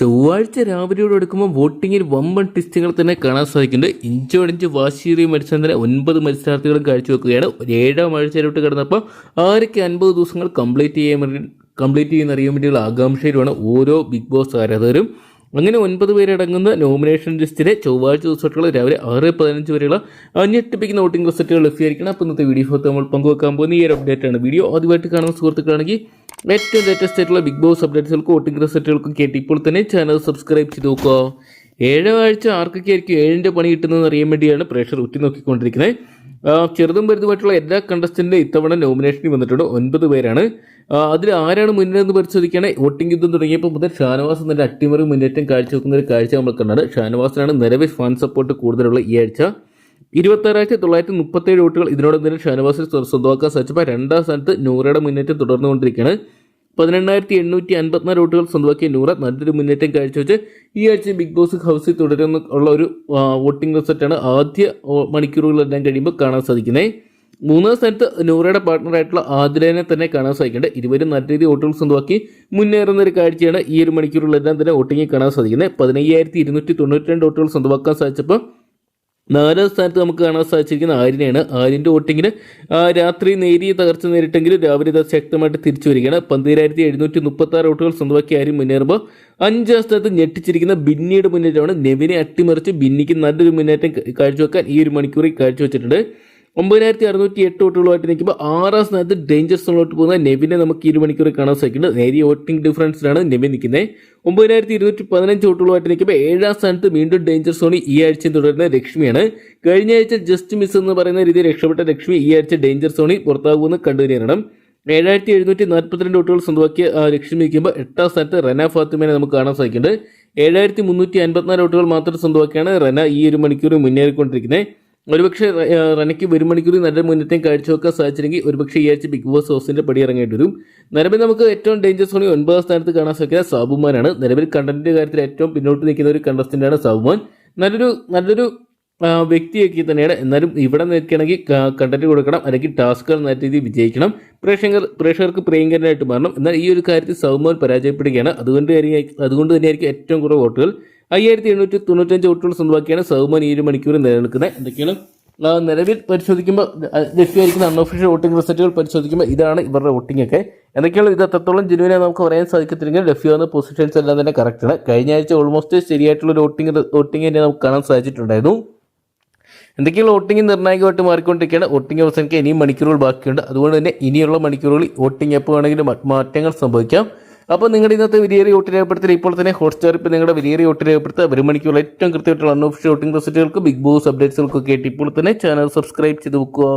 ചൊവ്വാഴ്ച രാവിലെയോട് എടുക്കുമ്പോൾ വോട്ടിങ്ങിൽ വമ്പൻ ടിസ്റ്റുകൾ തന്നെ കാണാൻ സാധിക്കുന്നുണ്ട്. ഇഞ്ചോടിഞ്ച് വാശിയേറിയ മത്സരം തന്നെ ഒൻപത് മത്സരാർത്ഥികളും കാഴ്ചവെക്കുകയാണ്. ഒരു ഏഴാം ആഴ്ചയിലോട്ട് കിടന്നപ്പോൾ ആരൊക്കെ അൻപത് ദിവസങ്ങൾ കംപ്ലീറ്റ് ചെയ്യാൻ കംപ്ലീറ്റ് ചെയ്യുന്ന അറിയാൻ വേണ്ടിയുള്ള ആകാംക്ഷയിലുമാണ് ഓരോ ബിഗ് ബോസ് ആരാധകരും. അങ്ങനെ ഒൻപത് പേരടങ്ങുന്ന നോമിനേഷൻ ലിസ്റ്റിലെ ചൊവ്വാഴ്ച ദിവസമായിട്ടുള്ള രാവിലെ ആറ് പതിനഞ്ച് വരെയുള്ള ഞെട്ടിപ്പിക്കുന്ന വോട്ടിംഗ് റിസൾട്ടുകൾ ലഭ്യമായിരിക്കണം. അപ്പോൾ ഇന്നത്തെ വീഡിയോ നമ്മൾ പങ്കുവെക്കാൻ പോകുന്ന ഈ ഒരു അപ്ഡേറ്റ് ആണ്. വീഡിയോ ആദ്യമായിട്ട് കാണുന്ന സുഹൃത്തുക്കളാണെങ്കിൽ ഏറ്റവും ലേറ്റസ്റ്റ് ആയിട്ടുള്ള ബിഗ് ബോസ് അപ്ഡേറ്റ്സുകൾക്കും വോട്ടിംഗ് റിസൾട്ടുകൾക്കും കേട്ട് ഇപ്പോൾ തന്നെ ചാനൽ സബ്സ്ക്രൈബ് ചെയ്ത് നോക്കുക. ഏഴാഴ്ച ആർക്കൊക്കെ ആയിരിക്കും ഏഴിന്റെ പണി കിട്ടുന്നതെന്ന് അറിയാൻ വേണ്ടിയാണ് പ്രേക്ഷകർ ഉറ്റുനോക്കിക്കൊണ്ടിരിക്കുന്നത്. ചെറുതും വലുതുമായിട്ടുള്ള എല്ലാ കണ്ടസ്റ്റന്റിനും ഇത്തവണ നോമിനേഷനിൽ വന്നിട്ടുണ്ട്. ഒൻപത് പേരാണ്. അതിൽ ആരാണ് മുന്നിലെന്ന് പരിശോധിക്കുകയാണ് വോട്ടിംഗ് യുദ്ധം തുടങ്ങിയപ്പോൾ മുതൽ ഷാനവാസ് നല്ല അട്ടിമറി മുന്നേറ്റം കാഴ്ചവെക്കുന്ന ഒരു കാഴ്ച നമ്മൾ കണ്ടത് ഷാനവാസിനാണ് നിലവിൽ ഫാൻ സപ്പോർട്ട് കൂടുതലുള്ള ഈ ആഴ്ച. ഇരുപത്താറായിരത്തി തൊള്ളായിരത്തി മുപ്പത്തേഴ് വോട്ടുകൾ ഇതിനോടൊപ്പം തന്നെ ഷാനവാസിന് സ്വ- സ്വന്തമാക്കാൻ സാധിച്ചപ്പോൾ രണ്ടാം സ്ഥാനത്ത് നൂറയുടെ മുന്നേറ്റം തുടർന്നുകൊണ്ടിരിക്കുകയാണ്. പതിനെണ്ണായിരത്തി എണ്ണൂറ്റി അൻപത്തിനാല് വോട്ടുകൾ സ്വന്തമാക്കിയ നൂറ നല്ലൊരു മുന്നേറ്റം കാഴ്ചവെച്ച് ഈ ആഴ്ച ബിഗ് ബോസ് ഹൗസിൽ തുടരുന്ന ഉള്ള ഒരു വോട്ടിംഗ് റിസൾട്ടാണ് ആദ്യ മണിക്കൂറുകളെല്ലാം കഴിയുമ്പോൾ കാണാൻ സാധിക്കുന്നത് മൂന്നാം സ്ഥാനത്ത് നൂറയുടെ പാർട്ട്ണറായിട്ടുള്ള ആദിലേനെ തന്നെ കാണാൻ സാധിക്കുന്നുണ്ട്. ഇരുവരും നല്ല രീതിയിൽ വോട്ടുകൾ സ്വന്തമാക്കി മുന്നേറുന്ന ഒരു കാഴ്ചയാണ് ഈ ഒരു മണിക്കൂറുകളെല്ലാം തന്നെ വോട്ടിങ്ങിൽ കാണാൻ സാധിക്കുന്നത് പതിനയ്യായിരത്തി ഇരുന്നൂറ്റി തൊണ്ണൂറ്റി രണ്ട് വോട്ടുകൾ സ്വന്തമാക്കാൻ സാധിച്ചപ്പോൾ നാലാം സ്ഥാനത്ത് നമുക്ക് കാണാൻ സാധിച്ചിരിക്കുന്ന ആര്യനെയാണ്. ആര്യന്റെ വോട്ടിങ്ങിന് രാത്രി നേരിയ തകർച്ച നേരിട്ടെങ്കിലും രാവിലെ ഇത് ശക്തമായിട്ട് തിരിച്ചു വരികയാണ്. പന്തിരായിരത്തി എഴുന്നൂറ്റി മുപ്പത്തി ആറ് വോട്ടുകൾ സ്വന്തമാക്കി ആര്യം മുന്നേറുമ്പോൾ അഞ്ചാം സ്ഥാനത്ത് ഞെട്ടിച്ചിരിക്കുന്ന ബിന്നിയുടെ മുന്നേറ്റമാണ്. നെവിനെ അട്ടിമറിച്ച് ബിന്നിക്ക് നല്ലൊരു മുന്നേറ്റം കാഴ്ചവെക്കാൻ ഈ ഒരു മണിക്കൂറിൽ കാഴ്ചവെച്ചിട്ടുണ്ട്. ഒമ്പതിനായിരത്തി അറുന്നൂറ്റി എട്ട് വോട്ടുകളുമായിട്ട് നിൽക്കുമ്പോൾ ആറാം സ്ഥാനത്ത് ഡേഞ്ചർ സോണിലോട്ട് പോകുന്ന നെവിനെ നമുക്ക് ഇരു മണിക്കൂർ കാണാൻ സാധിക്കുന്നുണ്ട്. നേരിയ വോട്ടിംഗ് ഡിഫറൻസിലാണ് നെവിൻ നിൽക്കുന്നത്. ഒമ്പതിനായിരത്തി ഇരുന്നൂറ്റി പതിനഞ്ച് വോട്ടുകളുമായിട്ട് നിൽക്കുമ്പോൾ ഏഴാം സ്ഥാനത്ത് വീണ്ടും ഡേഞ്ചർ സോണി ഈ ആഴ്ച തുടരുന്ന ലക്ഷ്മിയാണ്. കഴിഞ്ഞ ആഴ്ച ജസ്റ്റ് മിസ് എന്ന് പറയുന്ന രീതിയിൽ രക്ഷപ്പെട്ട ലക്ഷ്മി ഈ ആഴ്ച ഡേഞ്ചർ സോണി പുറത്താകുമെന്ന് കണ്ടുതന്നെയാണ് ഏഴായിരത്തി എഴുന്നൂറ്റി നാൽപ്പത്തിരണ്ട് വോട്ടുകൾ സ്വന്തമാക്കിയ ലക്ഷ്മി നിൽക്കുമ്പോൾ എട്ടാം സ്ഥാനത്ത് റന ഫാത്തിമനെ നമുക്ക് കാണാൻ സാധിക്കുന്നുണ്ട്. ഏഴായിരത്തി മുന്നൂറ്റി അൻപത്തിനാല് വോട്ടുകൾ മാത്രം സ്വന്തമാക്കിയാണ് റന ഈ ഒരു മണിക്കൂർ മുന്നേറിക്കൊണ്ടിരിക്കുന്നത്. ഒരുപക്ഷെ റനയ്ക്ക് ഒരു മണിക്കൂറിൽ നല്ല മുന്നേറ്റം കാഴ്ചവെക്കാൻ സാധിച്ചില്ലെങ്കിൽ ഒരുപക്ഷെ ഈ ആഴ്ച ബിഗ് ബോസ് ഹൗസിന്റെ പടി ഇറങ്ങേണ്ടി വരും. നിലവിൽ നമുക്ക് ഏറ്റവും ഡേഞ്ചർ സോണി ഒൻപതാം സ്ഥാനത്ത് കാണാൻ സാധിക്കുന്ന സാബുമാനാണ്. നിലവിൽ കണ്ടന്റിന്റെ കാര്യത്തിൽ ഏറ്റവും പിന്നോട്ട് നിൽക്കുന്ന ഒരു കണ്ടസ്റ്റന്റാണ് സാബുമാൻ. നല്ലൊരു നല്ലൊരു വ്യക്തിയൊക്കെ തന്നെയാണ്. എന്നാലും ഇവിടെ നിൽക്കണമെങ്കിൽ കണ്ടന്റ് കൊടുക്കണം. അല്ലെങ്കിൽ ടാസ്കുകൾ നല്ല രീതിയിൽ വിജയിക്കണം. പ്രേക്ഷകർ പ്രേക്ഷകർക്ക് പ്രിയങ്കരനായിട്ട് മാറണം. എന്നാൽ ഈ ഒരു കാര്യത്തിൽ സൗമോൻ പരാജയപ്പെടുകയാണ്. അതുകൊണ്ട് അതുകൊണ്ട് തന്നെയായിരിക്കും ഏറ്റവും കുറവ് വോട്ടുകൾ. അയ്യായിരത്തി എണ്ണൂറ്റി തൊണ്ണൂറ്റഞ്ച് വോട്ടുകൾ സ്വന്തമാക്കിയാണ് സൗമൻ ഈ ഒരു മണിക്കൂർ നിലനിൽക്കുന്നത്. എന്തൊക്കെയാണ്? നിലവിൽ പരിശോധിക്കുമ്പോൾ ലഭ്യമായിരിക്കുന്ന അൺഒഫീഷ്യൽ വോട്ടിംഗ് റിസൾട്ടുകൾ പരിശോധിക്കുമ്പോൾ ഇതാണ് ഇവരുടെ വോട്ടിംഗ് ഒക്കെ. എന്തൊക്കെയാണ് ഇത്? എത്രത്തോളം ജനുവിനെ നമുക്ക് പറയാൻ സാധിക്കത്തില്ലെങ്കിൽ ലഭ്യമാകുന്ന പൊസിഷൻസ് എല്ലാം തന്നെ കറക്റ്റാണ് കഴിഞ്ഞ ആഴ്ച ഓൾമോസ്റ്റ് ശരിയായിട്ടുള്ള ഒരു വോട്ടിംഗ് വോട്ടിംഗ് തന്നെ നമുക്ക് കാണാൻ സാധിച്ചിട്ടുണ്ടായിരുന്നു. എന്തൊക്കെയുള്ള വോട്ടിംഗ് നിർണായകമായിട്ട് മാറിക്കൊണ്ടിരിക്കുകയാണ്? വോട്ടിംഗ് അവസാനിക്കാൻ ഇനിയും മണിക്കൂറുകൾ ബാക്കിയുണ്ട്. അതുകൊണ്ട് തന്നെ ഇനിയുള്ള മണിക്കൂറുകളിൽ വോട്ടിംഗ് എപ്പോൾ വേണമെങ്കിലും മാറ്റങ്ങൾ സംഭവിക്കാം. അപ്പോൾ നിങ്ങളുടെ ഇന്നത്തെ വിലയേറിയ വോട്ട് രേഖപ്പെടുത്തൽ ഇപ്പോൾ തന്നെ ഹോട്ട്സ്റ്റാർ ഇപ്പോൾ നിങ്ങളുടെ വിലയേറിയ വോട്ട് രേഖപ്പെടുത്തുക. വരുമണിക്കുള്ള ഏറ്റവും കൃത്യമായിട്ടുള്ള അൺഓഫ് വോട്ടിംഗ് റിസൾട്ടുകൾക്ക് ബിഗ് ബോസ് അപ്ഡേറ്റ്സുകൾക്കൊക്കെ ആയിട്ട് ഇപ്പോൾ തന്നെ ചാനൽ സബ്സ്ക്രൈബ് ചെയ്ത് വെക്കുക.